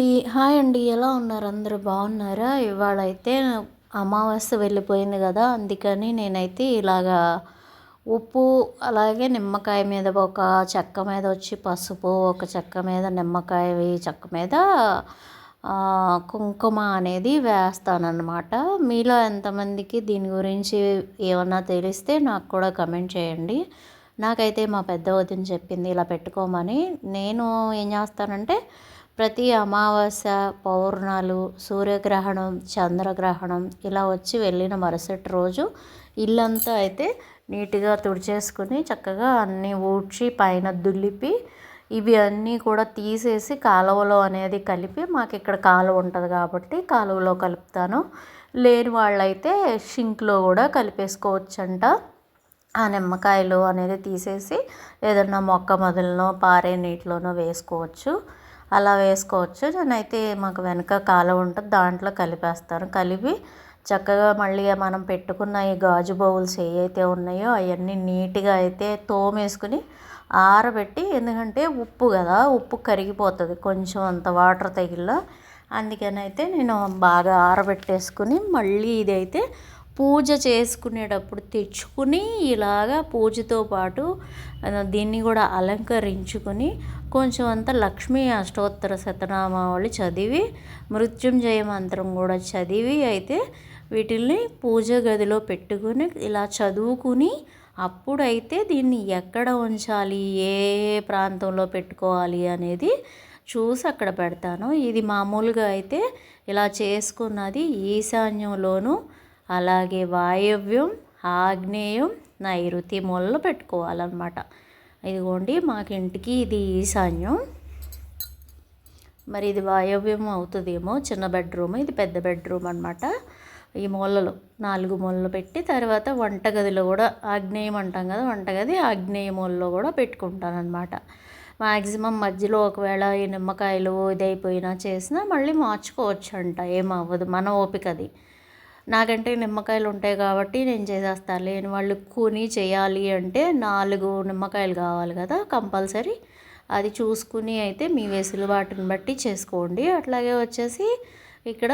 అండి. హాయ్ అండి. ఎలా ఉన్నారు? అందరూ బాగున్నారా? ఇవాళ అయితే అమావాస్య వెళ్ళిపోయింది కదా. అందుకని నేనైతే ఇలాగా ఉప్పు అలాగే నిమ్మకాయ మీద ఒక చెక్క మీద వచ్చి పసుపు ఒక చెక్క మీద నిమ్మకాయ చెక్క మీద కుంకుమ అనేది వేస్తానన్నమాట. మీలో ఎంతమందికి దీని గురించి ఏమన్నా తెలిస్తే నాకు కూడా కమెంట్ చేయండి. నాకైతే మా పెద్ద వదిన చెప్పింది ఇలా పెట్టుకోమని. నేను ఏం చేస్తానంటే ప్రతి అమావాస్య పౌర్ణాలు సూర్యగ్రహణం చంద్రగ్రహణం ఇలా వచ్చి వెళ్ళిన మరుసటి రోజు ఇల్లంతా అయితే నీట్గా తుడిచేసుకుని చక్కగా అన్నీ ఊడ్చి పైన దులిపి ఇవి అన్నీ కూడా తీసేసి కాలువలో అనేది కలిపి మాకు ఇక్కడ కాలువ ఉంటుంది కాబట్టి కాలువలో కలుపుతాను. లేని వాళ్ళైతే షింక్లో కూడా కలిపేసుకోవచ్చంట. ఆ నిమ్మకాయలు అనేది తీసేసి ఏదన్నా మొక్క మొదలనో పారే నీటిలోనో వేసుకోవచ్చు. అలా వేసుకోవచ్చు. నేనైతే మాకు వెనక కాలం ఉంటుంది. దాంట్లో కలిపేస్తాను. కలిపి చక్కగా మళ్ళీ మనం పెట్టుకున్న ఈ గాజు బౌల్స్ ఏవైతే ఉన్నాయో అవన్నీ నీట్గా అయితే తోమేసుకుని ఆరబెట్టి ఎందుకంటే ఉప్పు కదా ఉప్పు కరిగిపోతుంది. కొంచెం అంత వాటర్ తగిలిలో అందుకనైతే నేను బాగా ఆరబెట్టేసుకుని మళ్ళీ ఇదైతే పూజ చేసుకునేటప్పుడు తెచ్చుకుని ఇలాగా పూజతో పాటు దీన్ని కూడా అలంకరించుకొని కొంచెం అంత లక్ష్మీ అష్టోత్తర శతనామావళి చదివి మృత్యుంజయ మంత్రం కూడా చదివి అయితే వీటిల్ని పూజ గదిలో పెట్టుకుని ఇలా చదువుకుని అప్పుడైతే దీన్ని ఎక్కడ ఉంచాలి ఏ ప్రాంతంలో పెట్టుకోవాలి అనేది చూసి అక్కడ పెడతాను. ఇది మామూలుగా అయితే ఇలా చేసుకున్నది ఈశాన్యంలోనూ అలాగే వాయవ్యం ఆగ్నేయం నైరుతి మూలలో పెట్టుకోవాలన్నమాట. ఇదిగోండి మాకు ఇంటికి ఇది ఈశాన్యం. మరి ఇది వాయవ్యం అవుతుందేమో చిన్న బెడ్రూమ్ ఇది పెద్ద బెడ్రూమ్ అనమాట ఈ మూలలు నాలుగు మూలలు పెట్టి తర్వాత వంటగదిలో కూడా ఆగ్నేయం అంటాం కదా వంటగది ఆగ్నేయ మూలలో కూడా పెట్టుకుంటానమాట మ్యాక్సిమం మధ్యలో ఒకవేళ ఈ నిమ్మకాయలు ఇదైపోయినా చేసినా మళ్ళీ మార్చుకోవచ్చు అంట ఏమవ్వదు మన ఓపికది. నాకంటే నిమ్మకాయలు ఉంటాయి కాబట్టి నేను చేసేస్తాను లేని వాళ్ళు కొని చేయాలి అంటే నాలుగు నిమ్మకాయలు కావాలి కదా కంపల్సరీ. అది చూసుకుని అయితే మీ వెసులుబాటుని బట్టి చేసుకోండి. అట్లాగే వచ్చేసి ఇక్కడ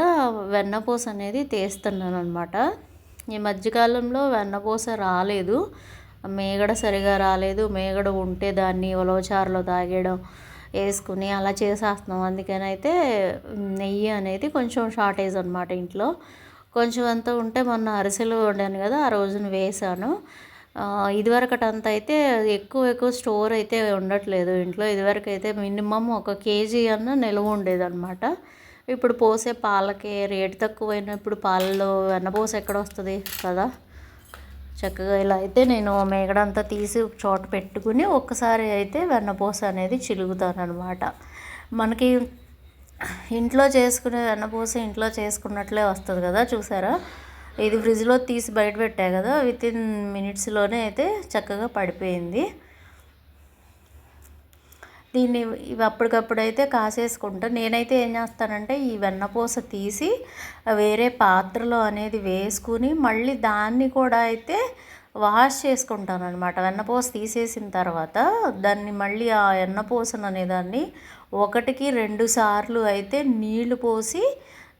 వెన్నపూస అనేది తీస్తున్నాను అనమాట ఈ మధ్యకాలంలో వెన్నపూస రాలేదు. మేగడ సరిగా రాలేదు. మేగడ ఉంటే దాన్ని ఉలవచారులో తాగేయడం వేసుకుని అలా చేసేస్తున్నాం. అందుకని అయితే నెయ్యి అనేది కొంచెం షార్టేజ్ అనమాట ఇంట్లో. కొంచెం అంతా ఉంటే మొన్న అరిసెలు వండాను కదా ఆ రోజున వేసాను ఇదివరకటి అంత అయితే ఎక్కువ ఎక్కువ స్టోర్ అయితే ఉండట్లేదు ఇంట్లో. ఇదివరకు అయితే మినిమం ఒక కేజీ అన్న నిల్వ ఉండేదన్నమాట. ఇప్పుడు పోసే పాలకి రేటు తక్కువైనప్పుడు పాలలో వెన్నపోస ఎక్కడ వస్తుంది కదా? చక్కగా ఇలా అయితే నేను మేగడంతా తీసి ఒక చోట పెట్టుకుని ఒక్కసారి అయితే వెన్నపోస అనేది చిలుగుతాను అనమాట మనకి ఇంట్లో చేసుకునే వెన్నపూస ఇంట్లో చేసుకున్నట్లే వస్తుంది కదా చూసారా? ఇది ఫ్రిడ్జ్లో తీసి బయట పెట్టా కదా విత్ ఇన్ మినిట్స్లోనే అయితే చక్కగా పడిపోయింది. దీన్ని ఇవి అప్పటికప్పుడు అయితే కాసేసుకుంటా. నేనైతే ఏం చేస్తానంటే ఈ వెన్నపూస తీసి వేరే పాత్రలో అనేది వేసుకుని మళ్ళీ దాన్ని కూడా అయితే వాష్ చేసుకుంటాను అనమాట వెన్నపూస తీసేసిన తర్వాత దాన్ని మళ్ళీ ఆ వెన్నపూసను అనేదాన్ని ఒకటికి రెండు సార్లు అయితే నీళ్ళు పోసి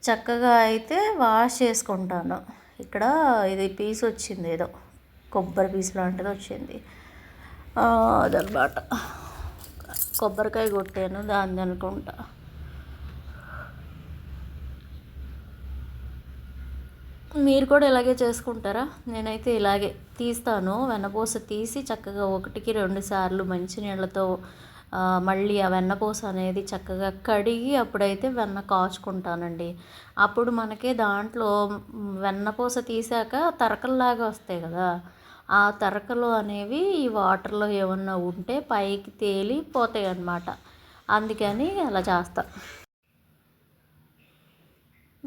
చక్కగా అయితే వాష్ చేసుకుంటాను. ఇక్కడ ఇది పీస్ వచ్చింది ఏదో కొబ్బరి పీస్ లాంటిది వచ్చింది. అదనమాట కొబ్బరికాయ కొట్టాను దాన్ని అనుకుంటా. మీరు కూడా ఇలాగే చేసుకుంటారా? నేనైతే ఇలాగే తీస్తాను. వెన్నపూస తీసి చక్కగా ఒకటికి రెండు సార్లు మంచి నీళ్ళతో మళ్ళీ ఆ వెన్నపూస అనేది చక్కగా కడిగి అప్పుడైతే వెన్న కాచుకుంటానండి. అప్పుడు మనకి దాంట్లో వెన్నపూస తీసాక తరకల్లాగా వస్తాయి కదా ఆ తరకలు అనేవి ఈ వాటర్లో ఏమన్నా ఉంటే పైకి తేలి పోతాయి అన్నమాట అందుకని అలా చేస్తా.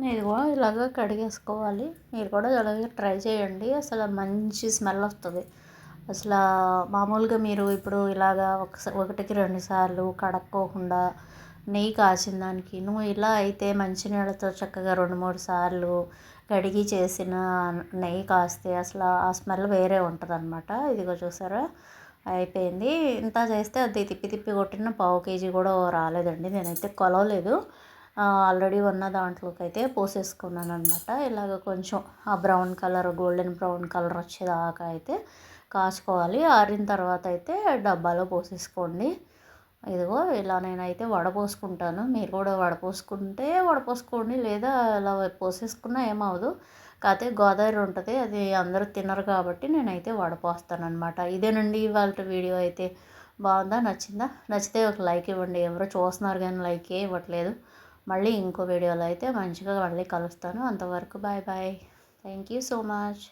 మీరు కూడా ఇలాగ కడిగేసుకోవాలి. మీరు కూడా ఇలాగే ట్రై చేయండి. అసలు మంచి స్మెల్ వస్తుంది. అసలు మామూలుగా మీరు ఇప్పుడు ఇలాగా ఒకసారి ఒకటికి రెండు సార్లు కడక్కోకుండా నెయ్యి కాచిన దానికి నువ్వు ఇలా అయితే మంచినీళ్ళతో చక్కగా రెండు మూడు సార్లు కడిగి చేసిన నెయ్యి కాస్తే అసలు ఆ స్మెల్ వేరే ఉంటుంది అనమాట ఇదిగో చూసారా? అయిపోయింది. ఇంత చేస్తే అది తిప్పి తిప్పి కొట్టిన పావు కేజీ కూడా రాలేదండి. నేనైతే కొలవలేదు. ఆల్రెడీ ఉన్న దాంట్లోకి అయితే పోసేసుకున్నాను అనమాట ఇలాగ కొంచెం ఆ brown colour golden brown colour వచ్చేదాకా అయితే కాచుకోవాలి. ఆరిన తర్వాత అయితే డబ్బాలో పోసేసుకోండి. ఇదిగో ఇలా నేనైతే వడపోసుకుంటాను. మీరు కూడా వడపోసుకుంటే వడపోసుకోండి. లేదా ఇలా పోసేసుకున్నా ఏమవదు కాకపోతే గోదావరి ఉంటుంది. అది అందరూ తినరు కాబట్టి నేనైతే వడపోస్తాను అనమాట ఇదేనండి ఇవాళ వీడియో అయితే. బాగుందా? నచ్చిందా? నచ్చితే ఒక లైక్ ఇవ్వండి. ఎవరో చూస్తున్నారు కానీ లైక్ ఇవ్వట్లేదు. మళ్ళీ ఇంకో వీడియోలో అయితే మంచిగా మళ్ళీ కలుస్తాను. అంతవరకు bye bye. Thank you so much